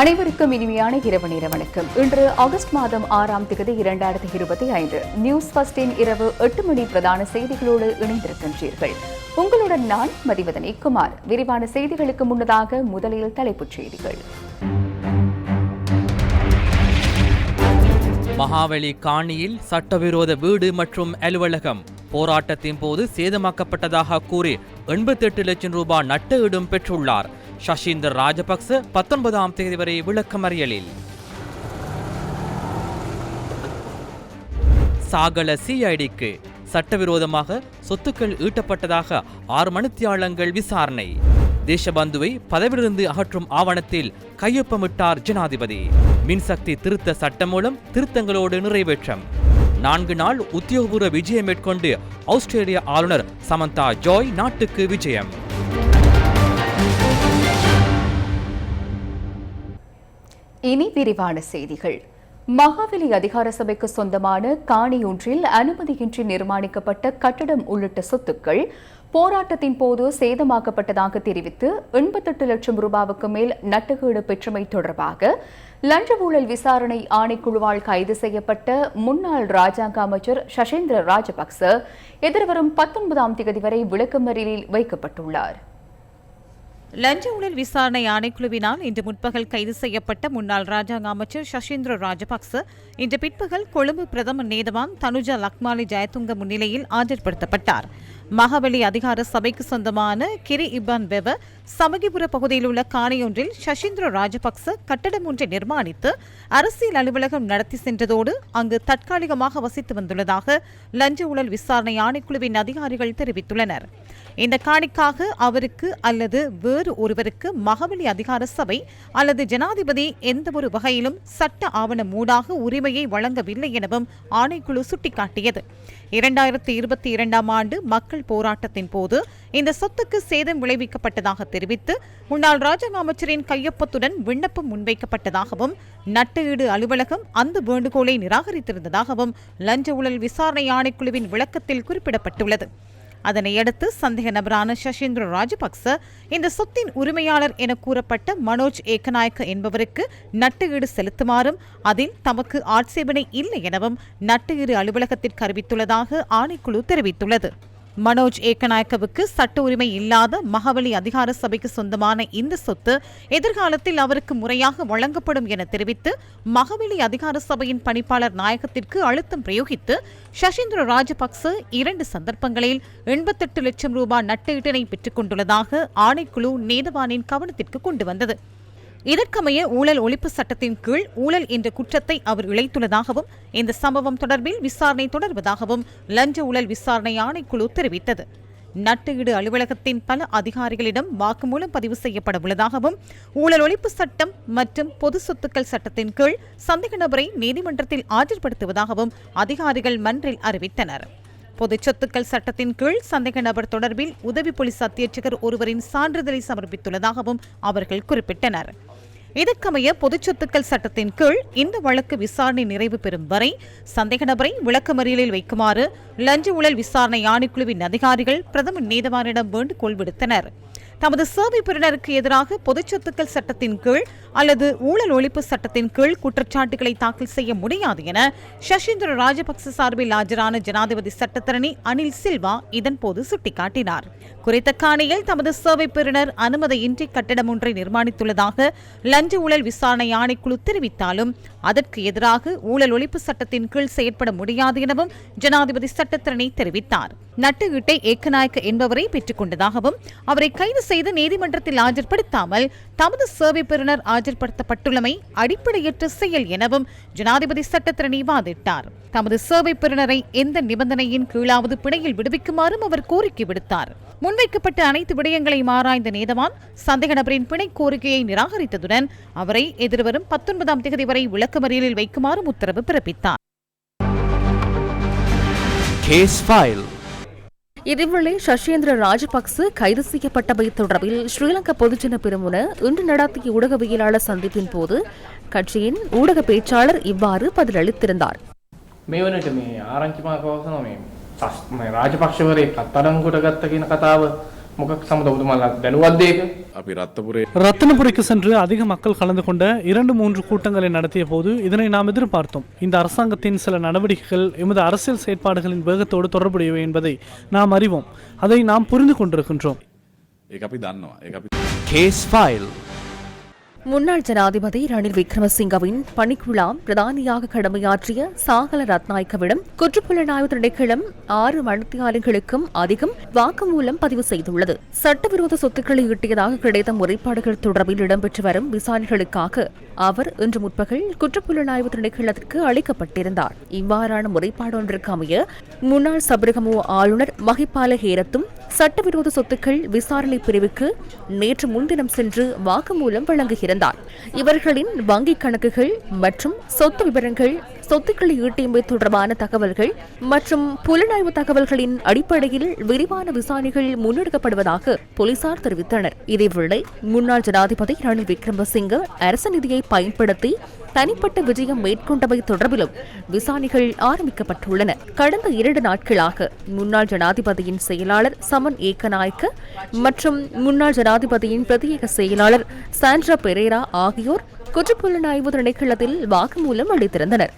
அனைவருக்கும் இனிமையான இரவு நேர வணக்கம் இன்று ஆகஸ்ட் மாதம் ஆறாம் தேதி இரண்டாயிரத்தி இருபத்தி ஐந்து. நியூஸ் ஃபர்ஸ்டின் இரவு எட்டு மணி பிரதான செய்திகளோடு இணைந்திருக்கின்றீர்கள். உங்களுடன் நான் மதிவதனி குமார். விரிவான செய்திகளுக்கு முன்னதாக முதலில் தலைப்புச் செய்திகள். மகாவலி காணியில் சட்டவிரோத வீடு மற்றும் அலுவலகம் போராட்டத்தின் போது சேதமாக்கப்பட்டதாக கூறி எண்பத்தெட்டு லட்சம் ரூபாய் நட்ட இடம் பெற்றுள்ளார். சசீந்தர் ராஜபக்ச பத்தொன்பதாம் தேதி வரை விளக்கமறியலில். சாகல சிஐடிக்கு சட்டவிரோதமாக சொத்துக்கள் ஈட்டப்பட்டதாக ஆறு மனுத்தியாளங்கள் விசாரணை. தேசபந்துவை பதவியிலிருந்து அகற்றும் ஆவணத்தில் கையொப்பமிட்டார் ஜனாதிபதி. மின்சக்தி திருத்த சட்டம் மூலம் திருத்தங்களோடு நிறைவேற்றம். நான்கு நாள் உத்தியோகபூர்வ விஜயம் மேற்கொண்டு ஆஸ்திரேலிய ஆளுநர் சமந்தா ஜாய் நாட்டுக்கு விஜயம். இனி விரிவான செய்திகள். மகாவலி அதிகார சபைக்கு சொந்தமான காணி ஒன்றில் அனுமதியின்றி நிர்மாணிக்கப்பட்ட கட்டடம் உள்ளிட்ட சொத்துக்கள் போராட்டத்தின் போது சேதமாக்கப்பட்டதாக தெரிவித்து எண்பத்தெட்டு லட்சம் ரூபாவுக்கு மேல் நட்டுகீடு பெற்றமை தொடர்பாக லஞ்ச ஊழல் விசாரணை ஆணைக்குழுவால் கைது செய்யப்பட்ட முன்னாள் ராஜாங்க அமைச்சர் சசேந்திர ராஜபக்ச எதிர்வரும் பத்தொன்பதாம் தேதி வரை விளக்கமறியலில் வைக்கப்பட்டுள்ளார். லஞ்ச ஊழல் விசாரணை ஆணைக்குழுவினால் இன்று முற்பகல் கைது செய்யப்பட்ட முன்னாள் ராஜாங்க அமைச்சர் சஷீந்திர ராஜபக்ச இன்று பிற்பகல் கொழும்பு பிரதமர் நேதவான் தனுஜா லக்மாலி ஜெயதுங்க முன்னிலையில் ஆஜர்படுத்தப்பட்டார். மகவெளி அதிகார சபைக்கு சொந்தமான கிரி இபான் வெவ சமகிபுர பகுதியில் உள்ள காணியொன்றில் சஷீந்திர ராஜபக்ச கட்டடம் ஒன்றை நிர்மாணித்து அரசியல் அலுவலகம் நடத்தி சென்றதோடு அங்கு தற்காலிகமாக வசித்து வந்துள்ளதாக லஞ்ச ஊழல் விசாரணை ஆணைக்குழுவின் அதிகாரிகள் தெரிவித்துள்ளனர். இந்த காணிக்காக அவருக்கு அல்லது வேறு ஒருவருக்கு மகவலி அதிகார சபை அல்லது ஜனாதிபதி எந்தவொரு வகையிலும் சட்ட ஆவணம் ஊடாக உரிமையை வழங்கவில்லை எனவும் ஆணைக்குழு சுட்டிக்காட்டியது. இரண்டாயிரத்தி இருபத்தி இரண்டாம் ஆண்டு மக்கள் போராட்டத்தின் போது இந்த சொத்துக்கு சேதம் விளைவிக்கப்பட்டதாக தெரிவித்து முன்னாள் ராஜாங்க அமைச்சரின் கையொப்பத்துடன் விண்ணப்பம் முன்வைக்கப்பட்டதாகவும் நட்டஈடு அலுவலகம் அந்த வேண்டுகோளை நிராகரித்திருந்ததாகவும் லஞ்ச ஊழல் விசாரணை ஆணைக்குழுவின் விளக்கத்தில் குறிப்பிடப்பட்டுள்ளது. அதனையடுத்து சந்தேக நபரான சஷீந்திர ராஜபக்ச இந்த சொத்தின் உரிமையாளர் என கூறப்பட்ட மனோஜ் ஏக்கநாயக்க என்பவருக்கு நட்டுஈடு செலுத்துமாறும் அதில் தமக்கு ஆட்சேபனை இல்லை எனவும் நட்டுஈடு அலுவலகத்திற்கு அறிவித்துள்ளதாக ஆணைக்குழு தெரிவித்துள்ளது. மனோஜ் ஏக்கநாயக்கவுக்கு சட்ட உரிமை இல்லாத மகவலி அதிகார சபைக்கு சொந்தமான இந்த சொத்து எதிர்காலத்தில் அவருக்கு முறையாக வழங்கப்படும் என தெரிவித்து மகவலி அதிகார சபையின் பணிப்பாளர் நாயகத்திற்கு அழுத்தம் பிரயோகித்து சஷீந்திர ராஜபக்ச இரண்டு சந்தர்ப்பங்களில் எண்பத்தெட்டு லட்சம் ரூபாய் நட்டீட்டினை பெற்றுக் கொண்டுள்ளதாக ஆணைக்குழு நீதவானின் கவனத்திற்கு கொண்டு வந்தது. இதற்கமைய ஊழல் ஒழிப்பு சட்டத்தின் கீழ் ஊழல் என்ற குற்றத்தை அவர் இழைத்துள்ளதாகவும் இந்த சம்பவம் தொடர்பில் விசாரணை தொடர்வதாகவும் லஞ்ச ஊழல் விசாரணை ஆணைக்குழு தெரிவித்தது. நட்டுஈடு அலுவலகத்தின் பல அதிகாரிகளிடம் வாக்குமூலம் பதிவு செய்யப்பட உள்ளதாகவும் ஊழல் ஒழிப்பு சட்டம் மற்றும் பொது சொத்துக்கள் சட்டத்தின் கீழ் சந்தேக நபரை நீதிமன்றத்தில் ஆஜர்படுத்துவதாகவும் அதிகாரிகள் மன்றில் அறிவித்தனர். பொது சொத்துக்கள் சட்டத்தின் கீழ் சந்தேக நபர் தொடர்பில் உதவி போலீஸ் அத்தியட்சகர் ஒருவரின் சான்றிதழை சமர்ப்பித்துள்ளதாகவும் அவர்கள் குறிப்பிட்டனர். இதற்கமைய பொதுச் சொத்துக்கள் சட்டத்தின் கீழ் இந்த வழக்கு விசாரணை நிறைவு பெறும் வரை சந்தேக நபரை விளக்கமறியலில் வைக்குமாறு லஞ்ச ஊழல் விசாரணை ஆணைக்குழுவின் அதிகாரிகள் பிரதமர் நீதவானிடம் வேண்டுகோள் விடுத்தனர். தமது சேவை எதிராக பொதுச் சொத்துக்கள் சட்டத்தின் கீழ் அல்லது ஊழல் ஒழிப்பு சட்டத்தின் கீழ் குற்றச்சாட்டுகளை தாக்கல் செய்ய முடியாது என சஷீந்திர ராஜபக்ச சார்பில் ஆஜரான ஜனாதிபதி சட்டத்தரணி அனில் சில்வா இதன்போது சுட்டிக்காட்டினார். குறித்த காணியில் தமது சேவை பிரினர் அனுமதியின்றி கட்டிடம் ஒன்றை நிர்மாணித்துள்ளதாக லஞ்ச ஊழல் விசாரணை ஆணைக்குழு தெரிவித்தாலும் அதற்கு எதிராக ஊழல் ஒழிப்பு சட்டத்தின் கீழ் செயற்பட முடியாது எனவும் ஜனாதிபதி சட்டத்தரணி தெரிவித்தார். நட்டுஈட்டை ஏக்கநாயக்க என்பவரை பெற்றுக் கொண்டதாகவும் அவரை கைது செய்து நீதிமன்றத்தில் ஆஜர்படுத்தாமல் தமது சேவை பெறுநர் ஆஜர்படுத்தப்பட்டுள்ளமை அடிப்படையற்ற செயல் எனவும் ஜனாதிபதி சட்டத்திரணி வாதிட்டார் தமது சேவை பெறுநரை எந்த நிபந்தனையின் கீழாவது பிணையில் விடுவிக்குமாறும் அவர் கோரிக்கை விடுத்தார். முன்வைக்கப்பட்ட அனைத்து விடயங்களையும் ஆராய்ந்த நீதவான் சந்தேக நபரின் பிணை கோரிக்கையை நிராகரித்ததுடன் அவரை எதிர்வரும் பத்தொன்பதாம் தேதி வரை விளக்கமறியலில் வைக்குமாறும் உத்தரவு பிறப்பித்தார். கேஸ் ஃபைல் இதேவேளை சஷேந்திர ராஜபக்ச கைது செய்யப்பட்டவை தொடர்பில் ஸ்ரீலங்கா பொதுஜன பிரிமுன இன்று நடத்திய ஊடகவியலாளர் சந்திப்பின் போது கட்சியின் ஊடக பேச்சாளர் இவ்வாறு பதிலளித்திருந்தார். ராஜபக்ஷ கத்தடம் கூட கத்தகின கதாவை පස්- මේ රාජපක්ෂවරේ අත්අඩංගුවට ගත්ත කියන කතාව මොකක් සමද ඔබතුමාලා දැනුවත්ද ඒක? අපි රත්තපුරේ ரத்தினபுரிக்கு சென்று அதிக மக்கள் கலந்து கொண்ட இரண்டு மூன்று கூட்டங்களை நடத்திய போது இதனை நாம் எதிர்பார்த்தோம் இந்த அரசாங்கத்தின் சில நடவடிக்கைகள் எமது அரசியல் செயற்பாடுகளின் வேகத்தோடு தொடர்புடையவை என்பதை நாம் அறிவோம் அதை நாம் புரிந்து கொண்டிருக்கின்றோம் ඒ අපි දන්නවා ඒ අපි கேஸ் ஃபைல் முன்னாள் ஜனாதிபதி ரணில் விக்ரமசிங்கவின் பணிக்குழாம் பிரதானியாக கடமையாற்றிய சாகல ரத்நாயக்கவிடம் குற்றப்புலனாய்வு திணைக்களம் ஆறு மனுத்தியாளர்களுக்கும் அதிகம் வாக்குமூலம் பதிவு செய்துள்ளது. சட்டவிரோத சொத்துக்களை ஈட்டியதாக கிடைத்த முறைப்பாடுகள் தொடர்பில் இடம்பெற்று வரும் விசாரணைகளுக்காக அவர் இன்று முற்பகல் குற்றப்புலனாய்வு திணைக்களத்திற்கு அளிக்கப்பட்டிருந்தார். இவ்வாறான முறைப்பாடு ஒன்றுக்கு அமைய முன்னாள் சபரகமோ ஆளுநர் மகிபால ஹேரத்தும் சட்டவிரோத சொத்துக்கள் விசாரணை பிரிவுக்கு நேற்று முன்தினம் சென்று வாக்குமூலம் வழங்குகிறார் இவர்களின் வங்கிக் கணக்குகள் மற்றும் சொத்து விவரங்கள் சொத்துக்களை ஈட்டியமை தொடர்பான தகவல்கள் மற்றும் புலனாய்வு தகவல்களின் அடிப்படையில் விரிவான விசாரணைகள் முன்னெடுக்கப்படுவதாக போலீசார் தெரிவித்தனர். இதேவேளை முன்னாள் ஜனாதிபதி ரணில் விக்ரமசிங்க அரசு நிதியை பயன்படுத்தி தனிப்பட்ட விஜயம் மேற்கொண்டவை தொடர்பிலும் விசாரணைகள் ஆரம்பிக்கப்பட்டுள்ளன. கடந்த இரண்டு நாட்களாக முன்னாள் ஜனாதிபதியின் செயலாளர் சமன் ஏக்கநாயக்க மற்றும் முன்னாள் ஜனாதிபதியின் பிரத்யேக செயலாளர் சாண்ட்ரா பெரே பெரேரா ஆகியோர் குற்றப்புலனாய்வு திணைக்களத்தில் வாக்குமூலம் அளித்திருந்தனர்.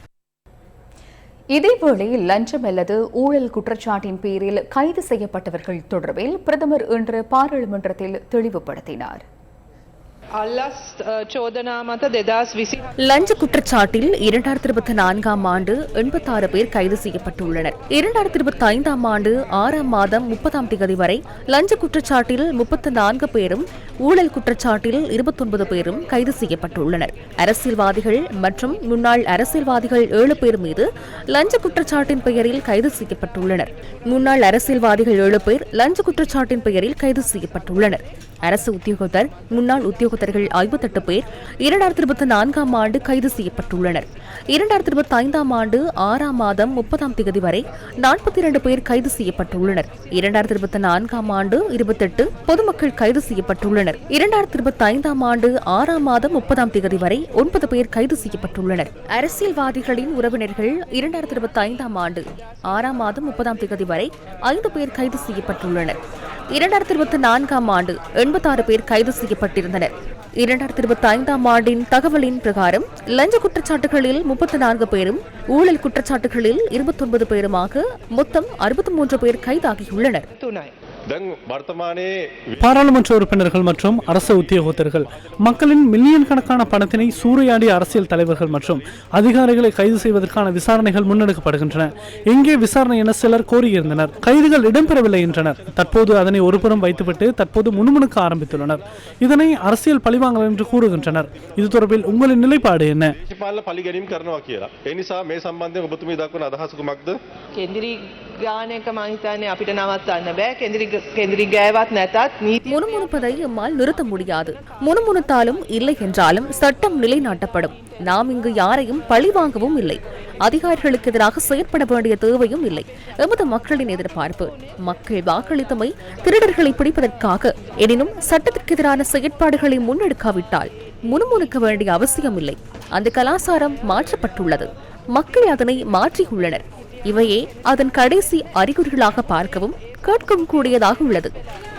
இதேவேளை லஞ்சம் அல்லது ஊழல் குற்றச்சாட்டின் பேரில் கைது செய்யப்பட்டவர்கள் தொடர்பில் பிரதமர் இன்று பாராளுமன்றத்தில் தெளிவுபடுத்தினார். லஞ்ச குற்றச்சாட்டில் இரண்டாயிரத்தி இருபத்தி நான்காம் ஆண்டு எண்பத்தாறு பேர் கைது செய்யப்பட்டுள்ளனர். இரண்டாயிரத்தி இருபத்தி ஐந்தாம் ஆண்டு ஆறாம் மாதம் முப்பதாம் தேதி வரை லஞ்ச குற்றச்சாட்டில் முப்பத்தி நான்கு பேரும் ஊழல் குற்றச்சாட்டில் இருபத்தொன்பது பேரும் கைது செய்யப்பட்டுள்ளனர். அரசியல்வாதிகள் மற்றும் முன்னாள் அரசியல்வாதிகள் ஏழு பேர் மீது லஞ்ச குற்றச்சாட்டின் பெயரில் கைது செய்யப்பட்டுள்ளனர். முன்னாள் அரசியல்வாதிகள் ஏழு பேர் லஞ்ச குற்றச்சாட்டின் பெயரில் கைது செய்யப்பட்டுள்ளனர். அரசு உத்தியோகத்தர் முன்னாள் உத்தியோகத்தர்கள் ஐம்பத்தெட்டு பேர் இரண்டாயிரத்தி இருபத்தி நான்காம் ஆண்டு கைது செய்யப்பட்டுள்ளனர். இரண்டாயிரத்தி இருபத்தி ஐந்தாம் ஆண்டு ஆறாம் மாதம் முப்பதாம் தேதி வரை நாற்பத்தி இரண்டு பேர் கைது செய்யப்பட்டுள்ளனர். இரண்டாயிரத்தி இருபத்தி நான்காம் ஆண்டு இருபத்தெட்டு பொதுமக்கள் கைது செய்யப்பட்டுள்ளனர். இரண்டாயிரத்தி இருபத்தி ஐந்தாம் ஆண்டு ஆறாம் மாதம் முப்பதாம் தேதி வரை ஒன்பது பேர் கைது செய்யப்பட்டுள்ளனர். அரசியல்வாதிகளின் உறவினர்கள் இரண்டாயிரத்தி இருபத்தி ஐந்தாம் ஆண்டு ஆறாம் மாதம் முப்பதாம் தேதி வரை ஐந்து பேர் கைது செய்யப்பட்டுள்ளனர். இரண்டாயிரத்தி இருபத்தி நான்காம் ஆண்டு எண்பத்தாறு பேர் கைது செய்யப்பட்டிருந்தனர். இரண்டாயிரத்தி இருபத்தி ஐந்தாம் ஆண்டின் தகவலின் பிரகாரம் லஞ்ச குற்றச்சாட்டுகளில் முப்பத்தி நான்கு பேரும் ஊழல் குற்றச்சாட்டுகளில் இருபத்தொன்பது பேருமாக மொத்தம் அறுபத்தி மூன்று பேர் கைதாகியுள்ளனர். பாராளுமன்ற உறுப்பினர்கள் மற்றும் அரச உத்தியோகத்தர்கள் மக்களின் மில்லியன் கணக்கான பணத்தினை சூறையாடிய அரசியல் தலைவர்கள் மற்றும் அதிகாரிகளை கைது செய்வதற்கான விசாரணைகள் முன்னெடுக்கப்படுகின்றன. இங்கே விசாரணை என சிலர் கோரியிருந்தனர். கைதுகள் இடம்பெறவில்லை என்றனர். தற்போது அதனை ஒருபுறம் வைத்துவிட்டு தற்போது முணுமுணுக்க ஆரம்பித்துள்ளனர். இதனை அரசியல் பழிவாங்கல் என்று கூறுகின்றனர். இது தொடர்பில் உங்களின் நிலைப்பாடு என்ன? பழிகரியும் கர்ணவாக்கியரா? மே சம்பந்தம் உபத்துமி தாக்கும் දක්වන අදහස කුමක්ද? කෙන්දිරි ගානයක මහිතන්නේ අපිට නවත්තන්න බෑ කෙන්දිරි කෙන්දිරි ගෑවත් නැතත් නීති முணுமுணுப்பதை எம்மால் நிறுத்த முடியாது முணுமுணுத்தாலும் இல்லை என்றாலும் சட்டம் நிலைநாட்டப்படும் நாம் இங்கு யாரையும் பழிவாங்கவும் இல்லை அதிகாரிகளுக்கு எதிராக செயற்பட வேண்டிய தேவையும் இல்லை எமது மக்களின் எதிர்பார்ப்பு மக்கள் வாக்களித்தமை திருடர்களை பிடிப்பதற்காக எனினும் சட்டத்திற்கு எதிரான செயற்பாடுகளை முன்னெடுக்காவிட்டால் முணுமுணுக்க வேண்டிய அவசியம் இல்லை அந்த கலாச்சாரம் மாற்றப்பட்டுள்ளது மக்கள் அதனை மாற்றியுள்ளனர் இவையே அதன் கடைசி அறிகுறிகளாக பார்க்கவும் கேட்கவும் கூடியதாக உள்ளது.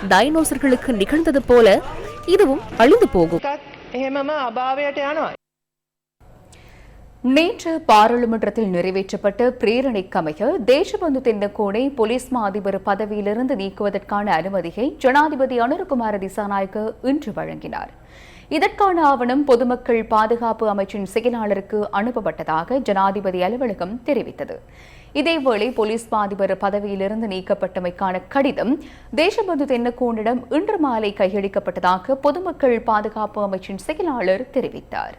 டைனோசர்களுக்கு நிகழ்ந்தது போல இதுவும் அழிந்து போகும். நேற்று பாராளுமன்றத்தில் நிறைவேற்றப்பட்ட பிரேரணைக்கமைய தேசபந்து தென்னக்கோனை போலீஸ் மா அதிபர் பதவியிலிருந்து நீக்குவதற்கான அனுமதியை ஜனாதிபதி அனுரகுமார திசாநாயக்க இன்று வழங்கினார். இதற்கான ஆவணம் பொதுமக்கள் பாதுகாப்பு அமைச்சின் செயலாளருக்கு அனுப்பப்பட்டதாக ஜனாதிபதி அலுவலகம் தெரிவித்தது. இதேவேளை போலீஸ் மா அதிபர் பதவியிலிருந்து நீக்கப்பட்டமைக்கான கடிதம் தேசபந்து தென்னக்கோனிடம் இன்று மாலை கையளிக்கப்பட்டதாக பொதுமக்கள் பாதுகாப்பு அமைச்சின் செயலாளர் தெரிவித்தார்.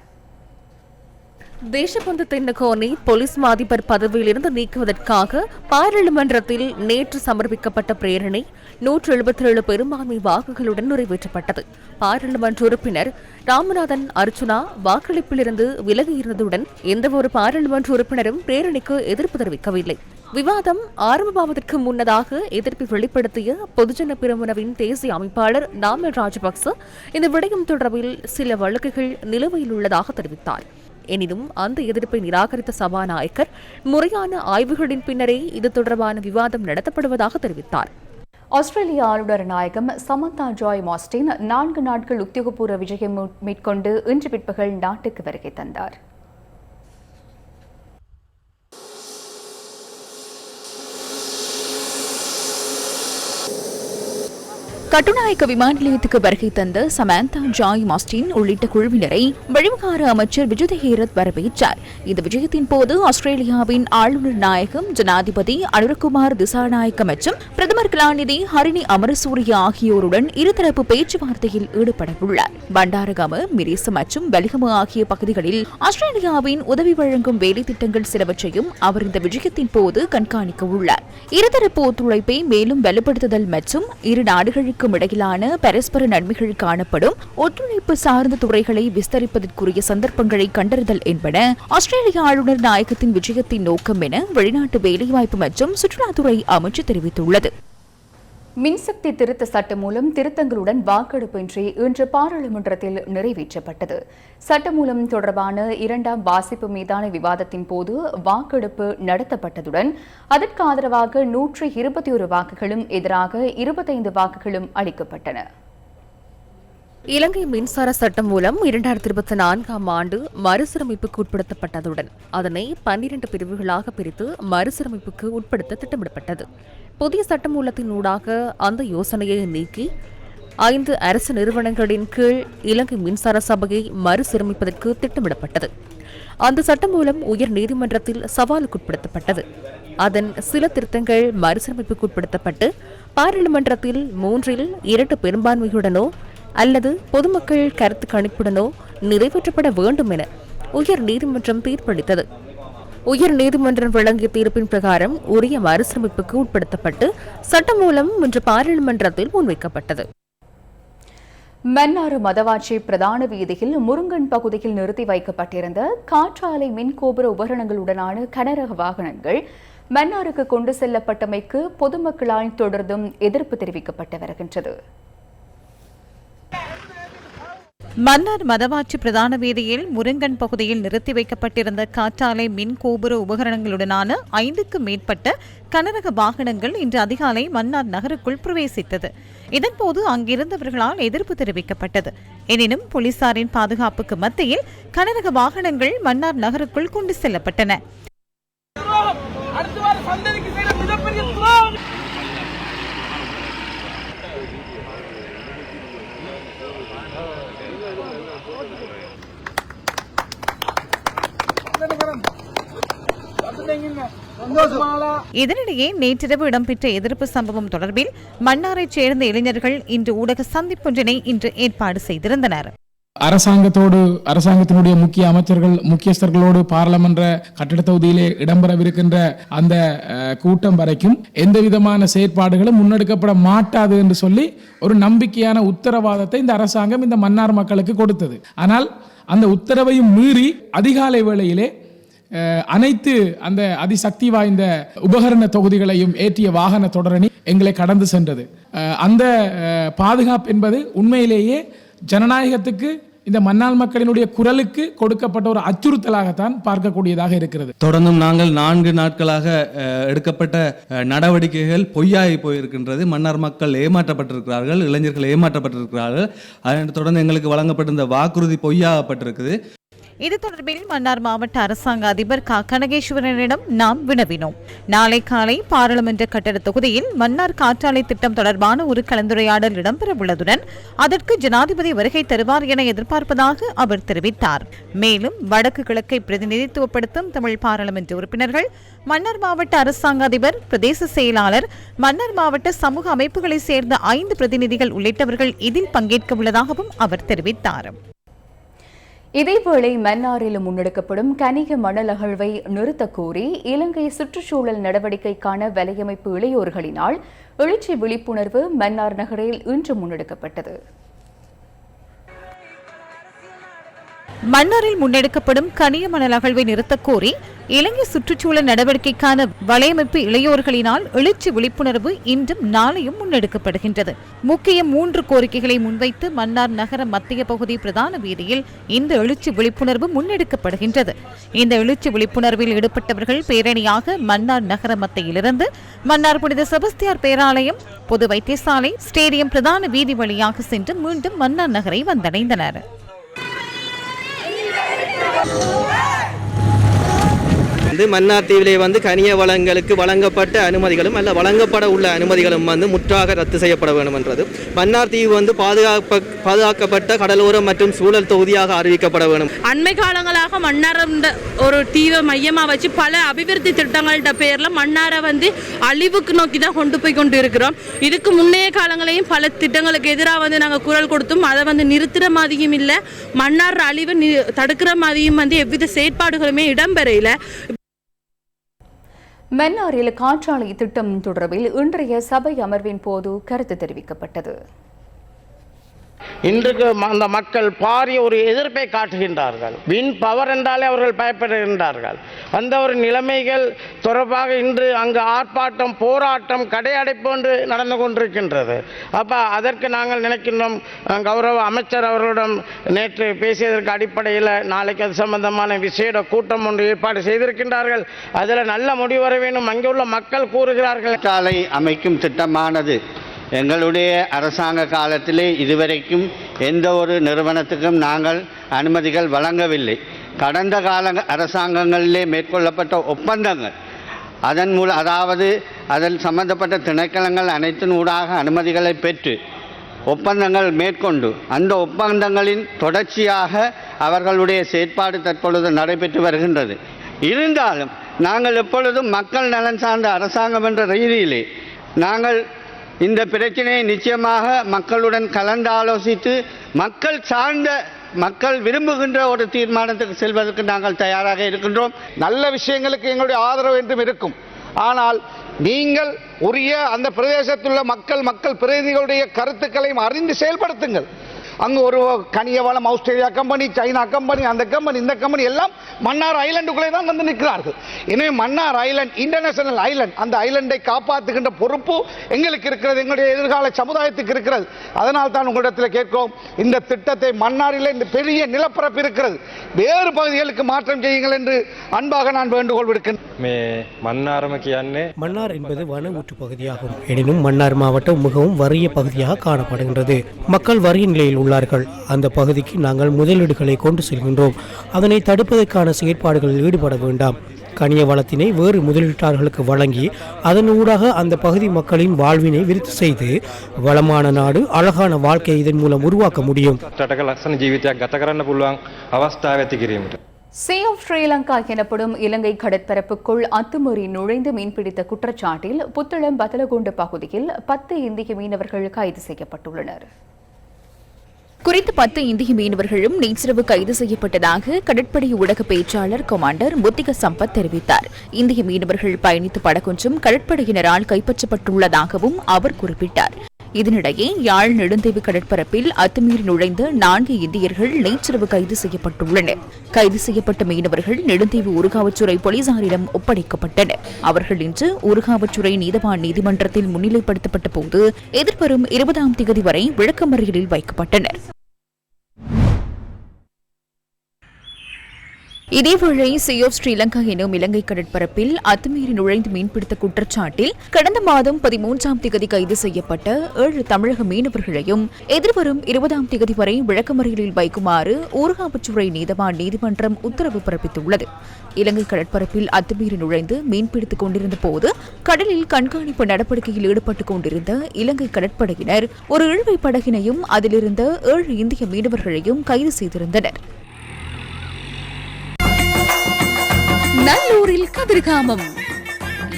தேசபந்து தென்னகோனை போலீஸ் மாதிபர் பதவியிலிருந்து நீக்குவதற்காக பாராளுமன்றத்தில் நேற்று சமர்ப்பிக்கப்பட்ட பிரேரணை நூற்று எழுபத்தி ஏழு பெரும்பான்மை வாக்குகளுடன் நிறைவேற்றப்பட்டது. பாராளுமன்ற உறுப்பினர் ராமநாதன் அர்ச்சுனா வாக்களிப்பிலிருந்து விலகியிருந்ததுடன் எந்தவொரு பாராளுமன்ற உறுப்பினரும் பிரேரணைக்கு எதிர்ப்பு தெரிவிக்கவில்லை. விவாதம் ஆரம்பமாவதற்கு முன்னதாக எதிர்ப்பை வெளிப்படுத்திய பொதுஜன பிரமுனவின் தேசிய அமைப்பாளர் நாமல் ராஜபக்ச இந்த விடயம் தொடர்பில் சில வழக்குகள் நிலுவையில் உள்ளதாக தெரிவித்தார். எனினும் அந்த எதிர்ப்பை நிராகரித்த சபாநாயகர் முறையான ஆய்வுகளின் பின்னரே இது தொடர்பான விவாதம் நடத்தப்படுவதாக தெரிவித்தார். ஆஸ்திரேலிய ஆளுநர் நாயகம் சமந்தா ஜாய் மாஸ்டின் நான்கு நாட்கள் உத்தியோகபூர்வ விஜயம் மேற்கொண்டு இன்று பிற்பகல் நாட்டுக்கு வருகை தந்தார். கட்டுநாயக்க விமான நிலையத்துக்கு வருகை தந்த சமந்தா ஜாய் மாஸ்டின் உள்ளிட்ட குழுவினரை வெளிவிகார அமைச்சர் விஜய் ஹேரத் வரவேற்றார். இந்த விஜயத்தின் போது ஆஸ்திரேலியாவின் ஆளுநர் நாயகம் ஜனாதிபதி அனுரகுமார் திசாநாயக்க மற்றும் பிரதமர் கலாநிதி ஹரிணி அமரசூரிய ஆகியோருடன் இருதரப்பு பேச்சுவார்த்தையில் ஈடுபட உள்ளார் பண்டாரகம மிரிசு மற்றும் வெலிகம ஆகிய பகுதிகளில் ஆஸ்திரேலியாவின் உதவி வழங்கும் வேலை திட்டங்கள் சிலவற்றையும் அவர் இந்த விஜயத்தின் போது கண்காணிக்க உள்ளார் இருதரப்பு ஒத்துழைப்பை மேலும் வலுப்படுத்துதல் மற்றும் இரு நாடுகளுக்கு நாடுகளுக்கும் இடையிலான பரஸ்பர நன்மைகள் காணப்படும். ஒத்துழைப்பு சார்ந்த துறைகளை விஸ்தரிப்பதற்குரிய சந்தர்ப்பங்களை கண்டறிதல் என்பன ஆஸ்திரேலிய ஆளுநர் நாயகத்தின் விஜயத்தின் நோக்கம் என வெளிநாட்டு வேலைவாய்ப்பு மற்றும் சுற்றுலாத்துறை அமைச்சு தெரிவித்துள்ளது. மின்சக்தி திருத்த சட்டம் மூலம் திருத்தங்களுடன் வாக்கெடுப்பு இன்றி இன்று பாராளுமன்றத்தில் நிறைவேற்றப்பட்டது. சட்டமூலம் தொடர்பான இரண்டாம் வாசிப்பு மீதான விவாதத்தின் போது வாக்கெடுப்பு நடத்தப்பட்டதுடன் அதற்கு ஆதரவாக நூற்றி இருபத்தி ஒரு வாக்குகளும் எதிராக இருபத்தைந்து வாக்குகளும் அளிக்கப்பட்டன. இலங்கை மின்சார சட்டம் மூலம் இரண்டாயிரத்தி இருபத்தி நான்காம் ஆண்டு மறுசீரமைப்புக்கு உட்படுத்தப்பட்டதுடன் அதனை பன்னிரண்டு பிரிவுகளாக பிரித்து மறுசீரமைப்புக்கு உட்படுத்த திட்டமிடப்பட்டது. புதிய சட்டமூலத்தின் ஊடாக அந்த யோசனையை நீக்கி ஐந்து அரசு நிறுவனங்களின் கீழ் இலங்கை மின்சார சபையை மறுசீரமைப்பதற்கு திட்டமிடப்பட்டது. அந்த சட்டம் மூலம் உயர் நீதிமன்றத்தில் சவாலுக்குட்படுத்தப்பட்டது அதன் சில திருத்தங்கள் மறுசீரமைப்புக்கு உட்படுத்தப்பட்டு பாராளுமன்றத்தில் மூன்றில் இரண்டு பெரும்பான்மையுடனோ அல்லது பொதுமக்கள் கருத்து கணிப்புடனோ நிறைவேற்றப்பட வேண்டும் என உயர் நீதிமன்றம் தீர்ப்பளித்தது. உயர் நீதிமன்றம் வழங்கிய தீர்ப்பின் பிரகாரம் உரிய மறுசமைப்புக்கு உட்படுத்தப்பட்டு சட்டம் மூலம் இன்று பாராளுமன்றத்தில் முன்வைக்கப்பட்டது. மன்னாறு மதவாச்சி பிரதான வீதியில் முருங்கன் பகுதியில் நிறுத்தி வைக்கப்பட்டிருந்த காற்றாலை மின் கோபுர உபகரணங்களுடனான கனரக வாகனங்கள் மன்னாருக்கு கொண்டு செல்லப்பட்டமைக்கு பொதுமக்களால் தொடர்ந்தும் எதிர்ப்பு தெரிவிக்கப்பட்டு வருகின்றது. மன்னார் மதவாச்சி பிரதான வீதியில் முருங்கன் பகுதியில் நிறுத்தி வைக்கப்பட்டிருந்த காற்றாலை மின் கோபுர உபகரணங்களுடனான ஐந்துக்கு மேற்பட்ட கனரக வாகனங்கள் இன்று அதிகாலை மன்னார் நகருக்குள் பிரவேசித்தது. இதன்போது அங்கிருந்தவர்களால் எதிர்ப்பு தெரிவிக்கப்பட்டது. எனினும் போலீசாரின் பாதுகாப்புக்கு மத்தியில் கனரக வாகனங்கள் மன்னார் நகருக்குள் கொண்டு செல்லப்பட்டன. இதனிடையே நேற்றிரவு இடம்பெற்ற எதிர்ப்பு சம்பவம் தொடர்பில் மன்னாரைச் சேர்ந்த இளைஞர்கள் இன்று ஊடக சந்திப்பொன்றினை இன்று ஏற்பாடு செய்திருந்தனர். அரசாங்கத்தோடு அரசாங்கத்தினுடைய முக்கிய அமைச்சர்கள் முக்கியஸ்தர்களோடு பாராளுமன்ற கட்டிட தொகுதியிலே இடம்பெறவிருக்கின்ற அந்த அஹ், கூட்டம் வரைக்கும் எந்த விதமான செயற்பாடுகளும் முன்னெடுக்கப்பட மாட்டாது என்று சொல்லி ஒரு நம்பிக்கையான உத்தரவாதத்தை இந்த அரசாங்கம் இந்த மன்னார் மக்களுக்கு கொடுத்தது. ஆனால் அந்த உத்தரவையும் மீறி அதிகாலை வேளையிலே அனைத்து அந்த அதிசக்தி வாய்ந்த உபகரண தொகுதிகளையும் ஏற்றிய வாகன தொடரணி எங்களை கடந்து சென்றது. அந்த பாதுகாப்பு என்பது உண்மையிலேயே ஜனநாயகத்துக்கு இந்த மன்னார் மக்களினுடைய குரலுக்கு கொடுக்கப்பட்ட ஒரு அச்சுறுத்தலாகத்தான் பார்க்கக்கூடியதாக இருக்கிறது. தொடர்ந்தும் நாங்கள் நான்கு நாட்களாக எடுக்கப்பட்ட நடவடிக்கைகள் பொய்யாகி போயிருக்கின்றது. மன்னார் மக்கள் ஏமாற்றப்பட்டிருக்கிறார்கள் இளைஞர்கள் ஏமாற்றப்பட்டிருக்கிறார்கள். அதனைத் தொடர்ந்து எங்களுக்கு வழங்கப்பட்டிருந்த வாக்குறுதி பொய்யாகப்பட்டிருக்குது. இது தொடர்பில் மன்னார் மாவட்ட அரசாங்க அதிபர் க. கனகேஸ்வரனிடம் நாம் வினவினோம். நாளை காலை பாராளுமன்ற கட்டட தொகுதியில் மன்னார் காற்றாலை திட்டம் தொடர்பான ஒரு கலந்துரையாடல் இடம்பெறவுள்ளதுடன் அதற்கு ஜனாதிபதி வருகை தருவார் என எதிர்பார்ப்பதாக அவர் தெரிவித்தார். மேலும் வடக்கு கிழக்கை பிரதிநிதித்துவப்படுத்தும் தமிழ் பாராளுமன்ற உறுப்பினர்கள் மன்னார் மாவட்ட அரசாங்க அதிபர் பிரதேச செயலாளர் மன்னார் மாவட்ட சமூக அமைப்புகளைச் சேர்ந்த ஐந்து பிரதிநிதிகள் உள்ளிட்டவர்கள் இதில் பங்கேற்க உள்ளதாகவும் அவர் தெரிவித்தார். இதேவேளை மன்னாரில் முன்னெடுக்கப்படும் கனிக மணல் அகழ்வை நிறுத்தக் கோரி இலங்கை சுற்றுச்சூழல் நடவடிக்கைக்கான வலையமைப்பு இளையோர்களினால் எழுச்சி விழிப்புணர்வு மன்னார் நகரில் இன்று முன்னெடுக்கப்பட்டது. மன்னாரில் முன்னெடுக்கப்படும் கனிய மணல் அகழ்வை நிறுத்தக் கோரி இலங்கை சுற்றுச்சூழல் நடவடிக்கைக்கான வலையமைப்பு இளையோர்களினால் எழுச்சி விழிப்புணர்வு இன்றும் நாளையும் முன்னெடுக்கப்படுகின்றது. முக்கிய மூன்று கோரிக்கைகளை முன்வைத்து மன்னார் நகர மத்திய பகுதி பிரதான வீதியில் இந்த எழுச்சி விழிப்புணர்வு முன்னெடுக்கப்படுகின்றது. இந்த எழுச்சி விழிப்புணர்வில் ஈடுபட்டவர்கள் பேரணியாக மன்னார் நகர மத்தியிலிருந்து மன்னார் புனித செபஸ்தியார் பேராலயம் பொது வைத்தியசாலை ஸ்டேடியம் பிரதான வீதி வழியாக சென்று மீண்டும் மன்னார் நகரை வந்தடைந்தனர். Yeah. வந்து மன்னார் தீவிலே வந்து கனிய வளங்களுக்கு வழங்கப்பட்ட அனுமதிகளும் அல்ல வழங்கப்பட உள்ள அனுமதிகளும் வந்து முற்றாக ரத்து செய்யப்பட வேண்டும் என்றது மன்னார் தீவு வந்து பாதுகாப்ப பாதுகாக்கப்பட்ட கடலோரம் மற்றும் சூழல் தொகுதியாக அறிவிக்கப்பட வேண்டும். அண்மை காலங்களாக மன்னார் ஒரு தீவை மையமாக வச்சு பல அபிவிருத்தி திட்டங்கள்கிட்ட பேரில் மன்னாரை வந்து அழிவுக்கு நோக்கி தான் கொண்டு போய் கொண்டு இருக்கிறோம் இதுக்கு முன்னைய காலங்களையும் பல திட்டங்களுக்கு எதிராக வந்து நாங்கள் குரல் கொடுத்தும் அதை வந்து நிறுத்துகிற மாதிரியும் இல்லை. மன்னார் அழிவை தடுக்கிற மாதிரியும் வந்து எவ்வித செயற்பாடுகளுமே இடம்பெறையில் மன்னாரில் காற்றாலை திட்டம் தொடர்பில் இன்றைய சபை அமர்வின் போது கருத்து தெரிவிக்கப்பட்டது. இன்றைக்கு அந்த மக்கள் பாரிய ஒரு எதிர்ப்பை காட்டுகின்றார்கள். வின் பவர் என்றாலே அவர்கள் பயப்படுகின்றார்கள். அந்த ஒரு நிலைமைகள் தொடர்பாக இன்று அங்கு ஆர்ப்பாட்டம் போராட்டம் கடையடைப்பு என்று நடந்து கொண்டிருக்கின்றது. அப்போ அதற்கு நாங்கள் நினைக்கின்றோம் கௌரவ அமைச்சர் அவர்களிடம் நேற்று பேசியதற்கு அடிப்படையில் நாளைக்கு அது சம்பந்தமான விசேட கூட்டம் ஒன்று ஏற்பாடு செய்திருக்கின்றார்கள். அதில் நல்ல முடிவு வர வேண்டும். அங்கே உள்ள மக்கள் கூறுகிறார்கள். சாலை அமைக்கும் திட்டமானது எங்களுடைய அரசாங்க காலத்திலே இதுவரைக்கும் எந்த ஒரு நிறுவனத்துக்கும் நாங்கள் அனுமதிகள் வழங்கவில்லை. கடந்த கால அரசாங்கங்களிலே மேற்கொள்ளப்பட்ட ஒப்பந்தங்கள் அதன் மூலம் அதாவது அதில் சம்பந்தப்பட்ட திணைக்களங்கள் அனைத்தின் ஊடாக அனுமதிகளை பெற்று ஒப்பந்தங்கள் மேற்கொண்டு அந்த ஒப்பந்தங்களின் தொடர்ச்சியாக அவர்களுடைய செயற்பாடு தற்பொழுது நடைபெற்று வருகின்றது. இருந்தாலும் நாங்கள் எப்பொழுதும் மக்கள் நலன் சார்ந்த அரசாங்கம் என்ற ரீதியிலே நாங்கள் இந்த பிரச்சனையை நிச்சயமாக மக்களுடன் கலந்து ஆலோசித்து மக்கள் சார்ந்த மக்கள் விரும்புகின்ற ஒரு தீர்மானத்துக்கு செல்வதற்கு நாங்கள் தயாராக இருக்கின்றோம். நல்ல விஷயங்களுக்கு எங்களுடைய ஆதரவு என்றும் இருக்கும். ஆனால் நீங்கள் உரிய அந்த பிரதேசத்துள்ள மக்கள் மக்கள் பிரதிநிதிகளுடைய கருத்துக்களையும் அறிந்து செயல்படுத்துங்கள். அங்கே ஒரு கனியவளம் ஆஸ்திரேலியா கம்பெனி சைனா கம்பெனி அந்த கம்பெனி இந்த கம்பெனி எல்லாம் மன்னார் ஐலண்டுக்குள்ளே தான் வந்து நிற்கிறார்கள். எனவே மன்னார் ஐலண்ட் இன்டர்நேஷனல் ஐலண்ட் அந்த ஐலண்டை காப்பாற்றுகின்ற பொறுப்பு எங்களுக்கு இருக்கிறது எங்களுடைய எதிர்கால சமுதாயத்துக்கு இருக்கிறது. அதனால் தான் உங்களிடத்தில் கேட்கிறோம் இந்த திட்டத்தை மன்னாரில் இந்த பெரிய நிலப்பரப்பு இருக்கிறது. வேறு பகுதிகளுக்கு மாற்றம் செய்யுங்கள் என்று அன்பாக நான் வேண்டுகோள் விடுக்கின்றேன். மன்னார் என்பது வன ஊற்று பகுதியாகும். எனினும் மன்னார் மாவட்டம் மிகவும் வறிய பகுதியாக காணப்படுகின்றது. மக்கள் வறிய நிலையில் உள்ள உள்ளார்கள் அந்த பகுதிக்கு நாங்கள் முதலீடுகளை கொண்டு செல்கின்றோம். அதனை தடுப்பதற்கான செயற்பாடுகளில் ஈடுபட வேண்டாம். கனிய வளத்தினை வேறு முதலீட்டாளர்களுக்கு வழங்கி அதன் ஊடாக அந்த பகுதி மக்களின் வாழ்வினை விருத்தி செய்து வளமான நாடு அழகான வாழ்க்கையை இதன் மூலம் உருவாக்க முடியும். சே ஆஃப் ஸ்ரீலங்கா எனப்படும் இலங்கை கடற்பரப்புக்குள் அத்துமீறி நுழைந்து மீன்பிடித்த குற்றச்சாட்டில் புத்தளம் பதலகொண்டு பகுதியில் பத்து இந்திய மீனவர்கள் கைது செய்யப்பட்டுள்ளனர். குறித்த பத்து இந்திய மீனவர்களும் நேற்றிரவு கைது செய்யப்பட்டதாக கடற்படை ஊடக பேச்சாளர் கமாண்டர் முத்திக சம்பத் தெரிவித்தார். இந்திய மீனவர்கள் பயணித்த படகொன்றும் கடற்படையினரால் கைப்பற்றப்பட்டுள்ளதாகவும் அவர் குறிப்பிட்டார். இதனிடையே யாழ் நெடுந்தீவு கடற்பரப்பில் அத்துமீறி நுழைந்த நான்கு இந்தியர்கள் நேற்றிரவு கைது செய்யப்பட்டுள்ளனர். கைது செய்யப்பட்ட மீனவர்கள் நெடுந்தீவு உருகாவச்சுறை போலீசாரிடம் ஒப்படைக்கப்பட்டனர். அவர்கள் இன்று உருகாவச்சுறை நீதவான் நீதிமன்றத்தில் முன்னிலைப்படுத்தப்பட்ட போது எதிர்வரும் இருபதாம் தேதி வரை விளக்கமறியலில் வைக்கப்பட்டனர். இதேவேளை சி ஆஃப் ஸ்ரீலங்கா எனும் இலங்கை கடற்பரப்பில் அத்துமீறி நுழைந்து மீன்பிடித்த குற்றச்சாட்டில் கடந்த மாதம் பதிமூன்றாம் திகதி கைது செய்யப்பட்ட ஏழு தமிழக மீனவர்களையும் எதிர்வரும் இருபதாம் திகதி வரை விளக்கமறியலில் வைக்குமாறு ஊர்காவச்சுறை நீதவான் நீதிமன்றம் உத்தரவு பிறப்பித்துள்ளது. இலங்கை கடற்பரப்பில் அத்துமீறி நுழைந்து மீன்பிடித்துக் கொண்டிருந்த போது கடலில் கண்காணிப்பு நடவடிக்கையில் ஈடுபட்டுக் கொண்டிருந்த இலங்கை கடற்படையினர் ஒரு இழுவை படகினையும் அதிலிருந்த ஏழு இந்திய மீனவர்களையும் கைது செய்திருந்தனர். நல்லூரில் கதிர்காமம்.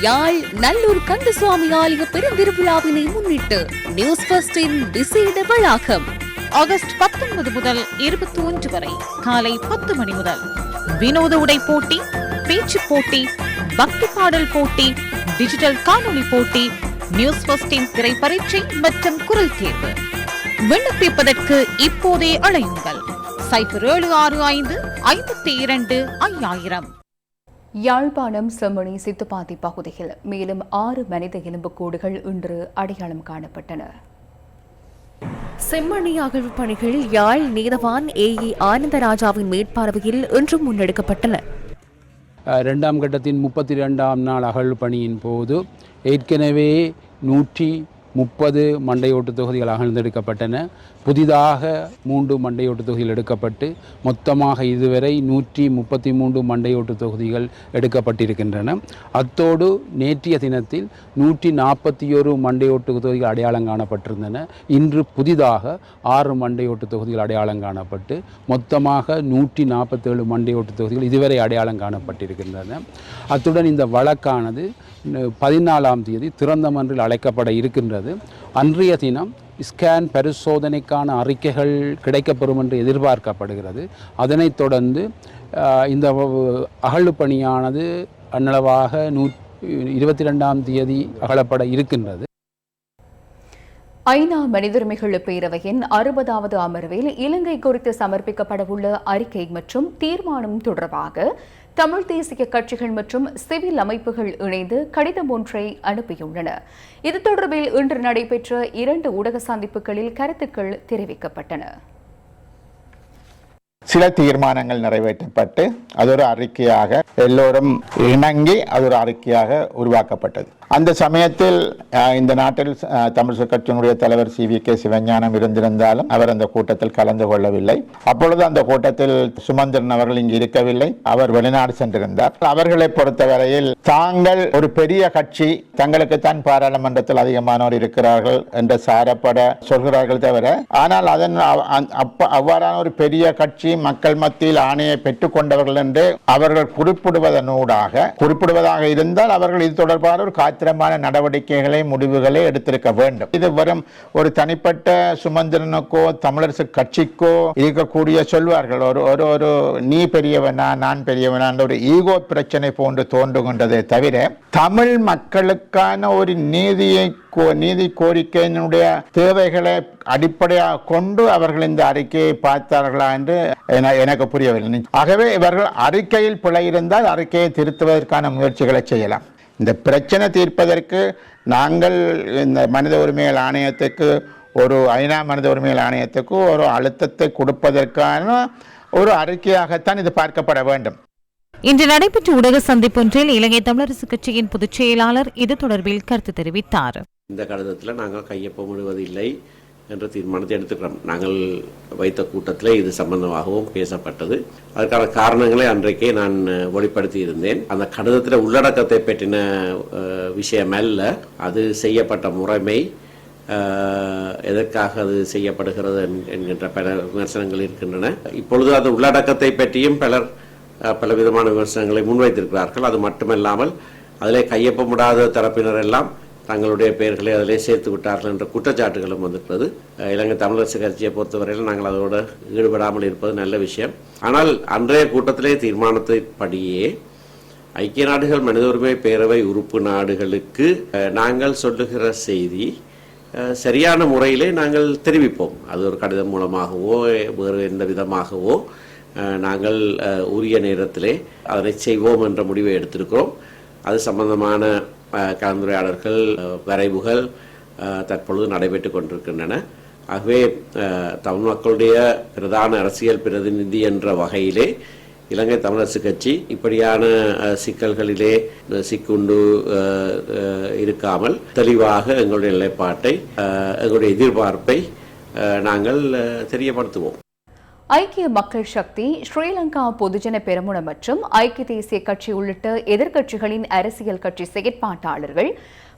யாழ் நல்லூர் கந்தசுவாமி ஆலய பெருந்திருவிழாவினை முன்னிட்டு நியூஸ் ஃபர்ஸ்டின் விசேட வளாகம் ஆகஸ்ட் பத்தொன்பது முதல் இருபத்தி ஒன்று வரை காலை பத்து மணி முதல். வினோத உடை போட்டி பேச்சு போட்டி பக்தி பாடல் போட்டி டிஜிட்டல் காணொலி போட்டி நியூஸ் ஃபர்ஸ்டின் திரை பரீட்சை மற்றும் குரல் தேர்வு. விண்ணப்பிப்பதற்கு இப்போதே அழையுங்கள். சைபர் ஏழு ஆறு ஐந்து ஐம்பத்தி இரண்டு ஐயாயிரம். யாழ்ப்பாணம் செம்மணி சித்துப்பாத்தி பகுதியில் மேலும் ஆறு மனித எலும்புக்கூடுகள் இன்று அடையாளம் காணப்பட்டன. செம்மணி அகழ்வு பணிகள் யாழ் நீதவான் ஏ இ ஆனந்தராஜாவின் மேற்பார்வையில் இன்றும் முன்னெடுக்கப்பட்டன. ரெண்டாம் கட்டத்தின் முப்பத்தி ரெண்டாம் நாள் அகழ்வு பணியின் போது ஏற்கனவே நூற்றி முப்பது மண்டையோட்டு தொகுதிகள் அகழ்ந்தெடுக்கப்பட்டன புதிதாக மூன்று மண்டையோட்டு தொகுதிகள் எடுக்கப்பட்டு மொத்தமாக இதுவரை நூற்றி முப்பத்தி மூன்று மண்டையோட்டு தொகுதிகள் எடுக்கப்பட்டிருக்கின்றன. அத்தோடு நேற்றைய தினத்தில் நூற்றி நாற்பத்தி ஒரு மண்டையோட்டு தொகுதிகள் அடையாளம் காணப்பட்டிருந்தன. இன்று புதிதாக ஆறு மண்டையோட்டு தொகுதிகள் அடையாளம் காணப்பட்டு மொத்தமாக நூற்றி நாற்பத்தேழு மண்டையோட்டு தொகுதிகள் இதுவரை அடையாளம் காணப்பட்டிருக்கின்றன. அத்துடன் இந்த வழக்கானது பதினாலாம் தேதி திறந்த மன்றில் அழைக்கப்பட இருக்கின்றது. அன்றைய தினம் ஸ்கேன் பரிசோதனைக்கான அறிக்கைகள் கிடைக்கப்பெறும் என்று எதிர்பார்க்கப்படுகிறது. அதனைத் தொடர்ந்து இந்த அகழ்வு பணியானது அன்னளவாக நூ இருபத்தி ரெண்டாம் தேதி அகலப்பட இருக்கின்றது. ஐநா மனிதுரிமைகள் பேரவையின் அறுபதாவது அமர்வில் இலங்கை குறித்து சமர்ப்பிக்கப்படவுள்ள அறிக்கை மற்றும் தீர்மானம் தொடர்பாக தமிழ் தேசிய கட்சிகள் மற்றும் சிவில் அமைப்புகள் இணைந்து கடிதம் ஒன்றை அனுப்பியுள்ளன. இது தொடர்பில் இன்று நடைபெற்ற இரண்டு ஊடக சந்திப்புகளில் கருத்துக்கள் தெரிவிக்கப்பட்டன. சில தீர்மானங்கள் நிறைவேற்றப்பட்டு அது ஒரு அறிக்கையாக எல்லோரும் இணங்கி அது ஒரு அறிக்கையாக உருவாக்கப்பட்டது. அந்த சமயத்தில் இந்த நாட்டில் தமிழ் கட்சியினுடைய தலைவர் சி. வி. கே. சிவஞானம் இருந்திருந்தாலும் அவர் அந்த கூட்டத்தில் கலந்து கொள்ளவில்லை. அப்பொழுது அந்த கூட்டத்தில் சுமந்திரன் அவர்கள் இங்கு இருக்கவில்லை. அவர் வெளிநாடு சென்றிருந்தார். அவர்களை பொறுத்தவரையில் தாங்கள் ஒரு பெரிய கட்சி தங்களுக்கு தான் பாராளுமன்றத்தில் அதிகமானோர் இருக்கிறார்கள் என்று சாரப்பட சொல்கிறார்கள் தவிர ஆனால் அதன் அப்ப அவ்வாறான ஒரு பெரிய கட்சி மக்கள் மத்தியில் ஆணையை பெற்றுக்கொண்டவர்கள் என்று அவர்கள் குறிப்பிடுவதனூடாக குறிப்பிடுவதாக இருந்தால் அவர்கள் இது தொடர்பான ஒரு காட்சி காத்திரமான நடவடிக்கைகளை முடிவுகளை எடுத்திருக்க வேண்டும். இது வரும் ஒரு தனிப்பட்ட சுமந்திரனுக்கோ தமிழரசு கட்சிக்கோ இருக்கக்கூடிய சொல்வார்கள். ஒரு ஒரு ஒரு நீ பெரியவனா நான் பெரியவனா என்ற ஒரு ஈகோ பிரச்சனை போன்று தோன்றுகின்றதே தவிர தமிழ் மக்களுக்கான ஒரு நீதியை கோ- நீதி கோரிக்கையினுடைய தேவைகளை அடிப்படையாக கொண்டு அவர்கள் இந்த அறிக்கையை பார்த்தார்களா என்று எனக்கு புரியவில்லை. ஆகவே இவர்கள் அறிக்கையில் பிழை இருந்தால் அறிக்கையை திருத்துவதற்கான முயற்சிகளை செய்யலாம். இந்த பிரச்சனை தீர்ப்பதற்கு நாங்கள் இந்த மனித உரிமைகள் ஆணையத்துக்கு ஒரு ஐநா மனித உரிமைகள் ஆணையத்துக்கு ஒரு அழுத்தத்தை கொடுப்பதற்கான ஒரு அறிக்கையாகத்தான் இது பார்க்கப்பட வேண்டும். இன்று நடைபெற்ற ஊடக சந்திப்பொன்றில் இலங்கை தமிழரசு கட்சியின் பொதுச் செயலாளர் இது தொடர்பில் கருத்து தெரிவித்தார். இந்த கடிதத்தில் நாங்கள் கையொப்பமிடுவதில்லை. என்ற தீர்மானத்தை எடுத்துக்கிறோம். நாங்கள் வைத்த கூட்டத்தில் இது சம்பந்தமாகவும் பேசப்பட்டது. அதற்கான காரணங்களை அன்றைக்கே நான் வெளிப்படுத்தி இருந்தேன் அந்த கடிதத்தில் உள்ளடக்கத்தை பற்றின விஷயம் அல்ல. அது செய்யப்பட்ட முறைமை எதற்காக அது செய்யப்படுகிறது என்- என்கின்ற பல விமர்சனங்கள் இருக்கின்றன. இப்பொழுது அது உள்ளடக்கத்தை பற்றியும் பலர் பல விதமான விமர்சனங்களை முன்வைத்திருக்கிறார்கள். அது மட்டுமல்லாமல் அதிலே கையொப்பமிடாத தரப்பினர் எல்லாம் தங்களுடைய பெயர்களை அதிலே சேர்த்து விட்டார்கள் என்ற குற்றச்சாட்டுகளும் வந்திருக்கிறது. இலங்கை தமிழரசு கட்சியை பொறுத்தவரையில் நாங்கள் அதோடு ஈடுபடாமல் இருப்பது நல்ல விஷயம். ஆனால் அன்றைய கூட்டத்திலே தீர்மானத்தின்படியே ஐக்கிய நாடுகள் மனித உரிமை பேரவை உறுப்பு நாடுகளுக்கு நாங்கள் சொல்லுகிற செய்தி சரியான முறையிலே நாங்கள் தெரிவிப்போம். அது ஒரு கடிதம் மூலமாகவோ வேறு எந்த விதமாகவோ நாங்கள் உரிய நேரத்திலே அதனை செய்வோம் என்ற முடிவை எடுத்திருக்கிறோம். அது சம்பந்தமான கலந்துரையாடல்கள் வரைவுகள் தற்பொழுது நடைபெற்று கொண்டிருக்கின்றன. ஆகவே தமிழ் மக்களுடைய பிரதான அரசியல் பிரதிநிதி என்ற வகையிலே இலங்கை தமிழரசு கட்சி இப்படியான சிக்கல்களிலே சிக்குண்டு இருக்காமல் தெளிவாக எங்களுடைய நிலைப்பாட்டை எங்களுடைய எதிர்பார்ப்பை நாங்கள் தெரியப்படுத்துவோம். ஐக்கிய மக்கள் சக்தி ஸ்ரீலங்கா பொதுஜன பெருமுன மற்றும் ஐக்கிய தேசிய கட்சி உள்ளிட்ட எதிர்க்கட்சிகளின் அரசியல் கட்சி செயற்பாட்டாளர்கள்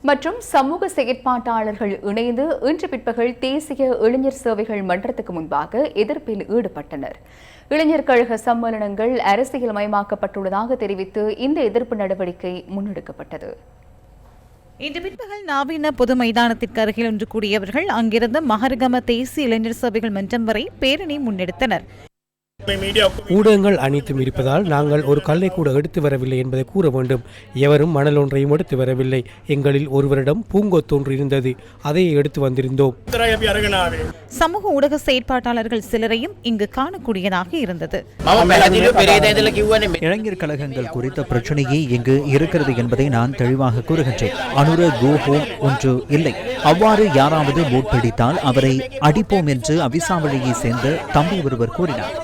மற்றும் சமூக செயற்பாட்டாளர்கள் இணைந்து இன்று பிற்பகல் தேசிய இளைஞர் சேவைகள் மன்றத்துக்கு முன்பாக எதிர்ப்பில் ஈடுபட்டனர். இளைஞர் கழக சம்மேளனங்கள் அரசியல் மயமாக்கப்பட்டுள்ளதாக தெரிவித்து இந்த எதிர்ப்பு நடவடிக்கை முன்னெடுக்கப்பட்டது. இன்று பிற்பகல் நாவீன பொது மைதானத்திற்கு அருகில் ஒன்று கூடியவர்கள் அங்கிருந்து மகரகம தேசிய இளைஞர் சபைகள் மன்றம் வரை பேரணி முன்னெடுத்தனர். ஊடகங்கள் அனைத்தும் இருப்பதால் நாங்கள் ஒரு கல்லை கூட எடுத்து வரவில்லை என்பதை கூற வேண்டும். எவரும் மணல் ஒன்றையும் எடுத்து வரவில்லை. எங்களில் ஒருவரிடம் பூங்கொத்தொன்று இருந்தது. அதை எடுத்து வந்திருந்தோம். சமூக ஊடக செயற்பாட்டாளர்கள் சிலரையும் இங்கு காணக்கூடியதாக இருந்தது. இளைஞர் கழகங்கள் குறித்த பிரச்சனையே இங்கு இருக்கிறது என்பதை நான் தெளிவாக கூறுகின்றேன். அனுர கோ ஹோம் ஒன்று இல்லை. அவ்வாறு யாராவது மூட்பிடித்தால் அவரை அடிப்போம் என்று அவிசாவளியை சேர்ந்த தம்பி ஒருவர் கூறினார்.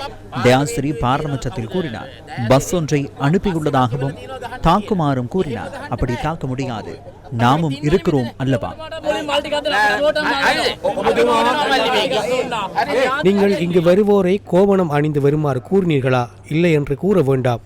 தயாசிரி பாராளுமன்றத்தில் கூறினார். பஸ் ஒன்றை அனுப்பியுள்ளதாகவும் தாக்குமாறும் கூறினார். அப்படி தாக்க முடியாது. நாமும் இருக்கிறோம் அல்லவா? நீங்கள் இங்கு வருவோரை கோவணம் அணிந்து வருமாறு கூறினீர்களா? இல்லை என்று கூற வேண்டாம்.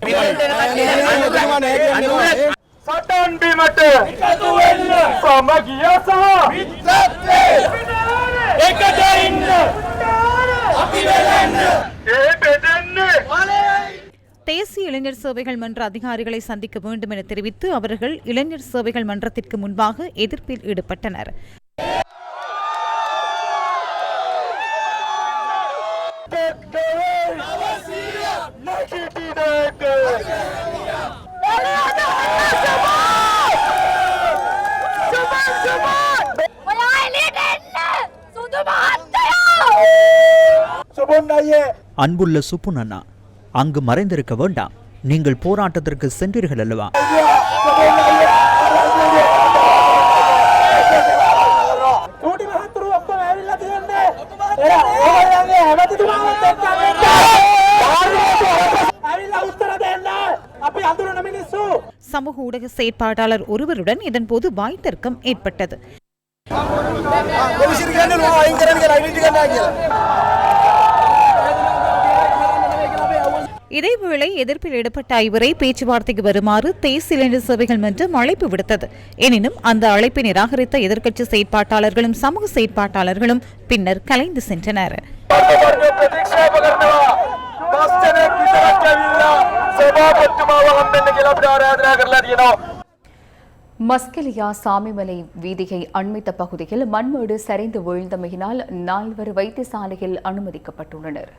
தேசிய இளைஞர் சேவைகள் மன்ற அதிகாரிகளை சந்திக்க வேண்டும் என தெரிவித்து அவர்கள் இளைஞர் சேவைகள் மன்றத்திற்கு முன்பாக எதிர்ப்பில் ஈடுபட்டனர். அன்புள்ள சுப்புன் அண்ணா அங்கு மறைந்திருக்க வேண்டாம். நீங்கள் போராட்டத்திற்கு சென்றீர்கள் அல்லவா? சமூக ஊடக செயற்பாட்டாளர் ஒருவருடன் இதன்போது வாய் தர்க்கம் ஏற்பட்டது. இதேவேளை எதிர்ப்பில் ஈடுபட்ட ஐவரை பேச்சுவார்த்தைக்கு வருமாறு தேசிய சபைகள் சேவைகள் மன்றம் அழைப்பு விடுத்தது. எனினும் அந்த அழைப்பை நிராகரித்த எதிர்க்கட்சி செயற்பாட்டாளர்களும் சமூக செயற்பாட்டாளர்களும் பின்னர் கலைந்து சென்றனர். மஸ்கெலியா சாமிமலை வீதியை அண்மித்த பகுதியில் மண்மேடு சரிந்து வீழ்ந்தமையினால் நால்வர் வைத்தியசாலையில் அனுமதிக்கப்பட்டுள்ளனர்.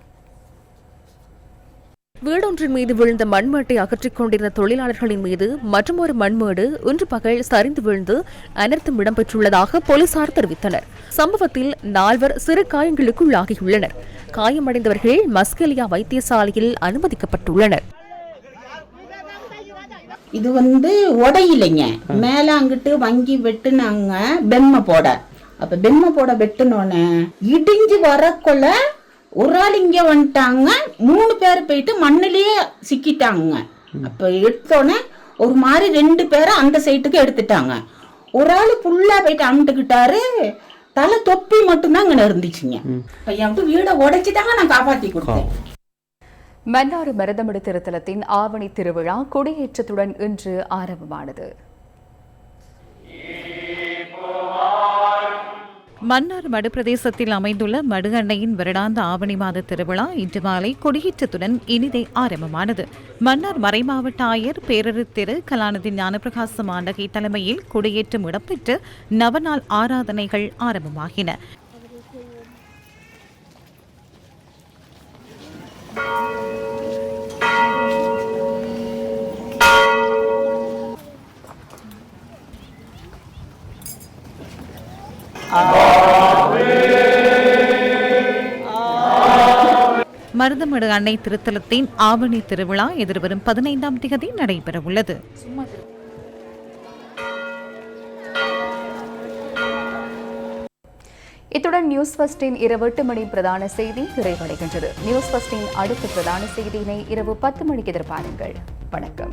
வீடொன்றின் மீது விழுந்த மண்மேட்டை அகற்றிக் கொண்டிருந்த தொழிலாளர்களின் மீது மற்றொரு மண்மேடு இன்று பகல் சரிந்து விழுந்து அனர்த்தம் இடம்பெற்றுள்ளதாக போலீசார் தெரிவித்தனர். சம்பவத்தில் நால்வர் சிறு காயங்களுக்குள்ளாகியுள்ளனர். காயமடைந்தவர்கள் மஸ்கெலியா வைத்தியசாலையில் அனுமதிக்கப்பட்டுள்ளனர். இது வந்து உடையிலைங்க. மேல அங்கிட்டு வங்கி வெட்டுனாங்க பெம்ம போட. அப்ப பெம்ம போட வெட்டுனோடனே இடிஞ்சு வரக்குள்ள ஒரு ஆள் இங்க வந்துட்டாங்க மூணு பேர் போயிட்டு மண்ணிலேயே சிக்கிட்டாங்க. அப்ப எடுத்தோடனே ஒரு மாதிரி ரெண்டு பேரை அந்த சைட்டுக்கு எடுத்துட்டாங்க. ஒரு ஆள் ஃபுல்லா போயிட்டு அமுட்டுக்கிட்டாரு. தலை தொப்பி மட்டும்தான் அங்க இருந்துச்சுங்க. விட்டு வீடை உடைச்சிட்டாங்க நான் காப்பாத்தி கொடுத்தேன். மன்னார் மருதமிடு திருத்தலத்தின் ஆவணி திருவிழா கொடியேற்றத்துடன் இன்று ஆரம்பமானது. மன்னார் மடு பிரதேசத்தில் அமைந்துள்ள மடு அன்னையின் வருடாந்த ஆவணி மாத திருவிழா இன்று மாலை கொடியேற்றத்துடன் இனிதே ஆரம்பமானது. மன்னார் மறைமாவட்ட ஆயர் பேரரு திரு கலாநிதி ஞானப்பிரகாச மாண்டகை தலைமையில் கொடியேற்றம் இடம்பெற்று நவநாள் ஆராதனைகள் ஆரம்பமாகின. மருதமடு அன்னை திருத்தலத்தின் ஆவணி திருவிழா எதிர்வரும் பதினைந்தாம் திகதி நடைபெறவுள்ளது. இத்துடன் நியூஸ் ஃபஸ்டின் இரவு எட்டு மணி பிரதான செய்தி நிறைவடைகின்றது. நியூஸ் ஃபஸ்டின் அடுத்த பிரதான செய்தியினை இரவு பத்து மணிக்கு எதிர்பாருங்கள். வணக்கம்.